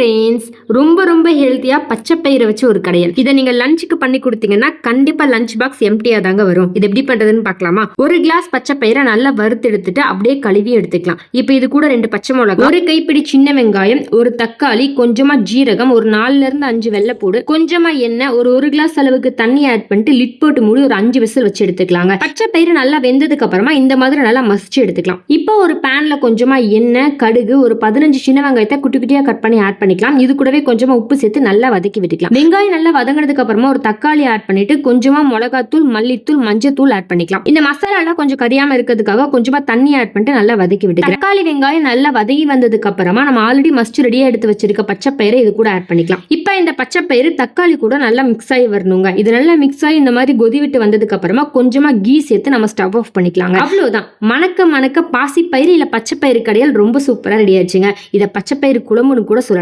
Friends ரொம்ப ரொம்ப ஹெல்த்தியாக பச்சை பயிரை வச்சு ஒரு கடையல். இதை நீங்கள் லஞ்சுக்கு பண்ணி கொடுத்தீங்கன்னா கண்டிப்பாக லஞ்ச் பாக்ஸ் எம்டியாக தாங்க வரும். இது எப்படி பண்ணுறதுன்னு பார்க்கலாமா? ஒரு கிளாஸ் பச்சை பயிரை நல்லா வறுத்து எடுத்துட்டு அப்படியே கழுவி எடுத்துக்கலாம். இப்போ இது கூட ரெண்டு பச்சை மிளகாய் ஒரு கைப்பிடி சின்ன வெங்காயம் ஒரு தக்காளி கொஞ்சமா ஜீரகம் ஒரு நாலுல இருந்து அஞ்சு வெள்ளைப்பூடு கொஞ்சமா எண்ணெய் ஒரு ஒரு கிளாஸ் அளவுக்கு தண்ணி ஆட் பண்ணிட்டு லிட் போட்டு மூடி ஒரு அஞ்சு விசில் வச்சு எடுத்துக்கலாங்க. பச்சை பயிறு நல்லா வெந்ததுக்கு அப்புறமா இந்த மாதிரி நல்லா மசிச்சு எடுத்துக்கலாம். இப்போ ஒரு பேன்ல கொஞ்சமா எண்ணெய் கடுகு ஒரு பதினஞ்சு சின்ன வெங்காயத்தை குட்டி குட்டியா கட் பண்ணி ஆட் பண்ணி பண்ணிக்கலாம். இது கூடவே கொஞ்சமா உப்பு சேர்த்து நல்லா வதக்கி விட்டுக்கலாம். வெங்காயம் நல்லா வதங்கினதுக்கு அப்புறமா ஒரு தக்காளி ஆட் பண்ணிட்டு கொஞ்சமா மிளகாத்தூள் மல்லித்தூள் மஞ்சத்தூள் ஆட் பண்ணிக்கலாம். இந்த மசாலாலாம் கொஞ்சம் கரியாம இருக்கிறதுக்காக கொஞ்சமா தண்ணி ஆட் பண்ணிட்டு நல்லா வதக்கி விட்டுக்கலாம் தக்காளி வெங்காயம் நல்லா வதங்கி வந்ததுக்கு அப்புறமா நம்ம ஆல்ரெடி மஸ்ட் ரெடியா எடுத்து வச்சிருக்க பச்சை பயிரை இது கூட ஆட் பண்ணிக்கலாம். இப்போ இந்த பச்சை பயிறு தக்காளி கூட நல்லா மிக்ஸ் ஆகி வரணுங்க. இது நல்லா மிக்ஸ் ஆகி இந்த மாதிரி கொதி விட்டு வந்ததுக்கு அப்புறமா கொஞ்சமா கீ சேர்த்து நம்ம ஸ்டவ் ஆஃப் பண்ணிக்கலாங்க. அவ்வளவுதான். மணக்க மணக்க பாசி பயிறு இல்ல பச்சை பயிறு கடையால் ரொம்ப சூப்பரா ரெடி ஆச்சுங்க இதை பச்சை பயிறு குழம்புன்னு கூட சொல்லலாம்.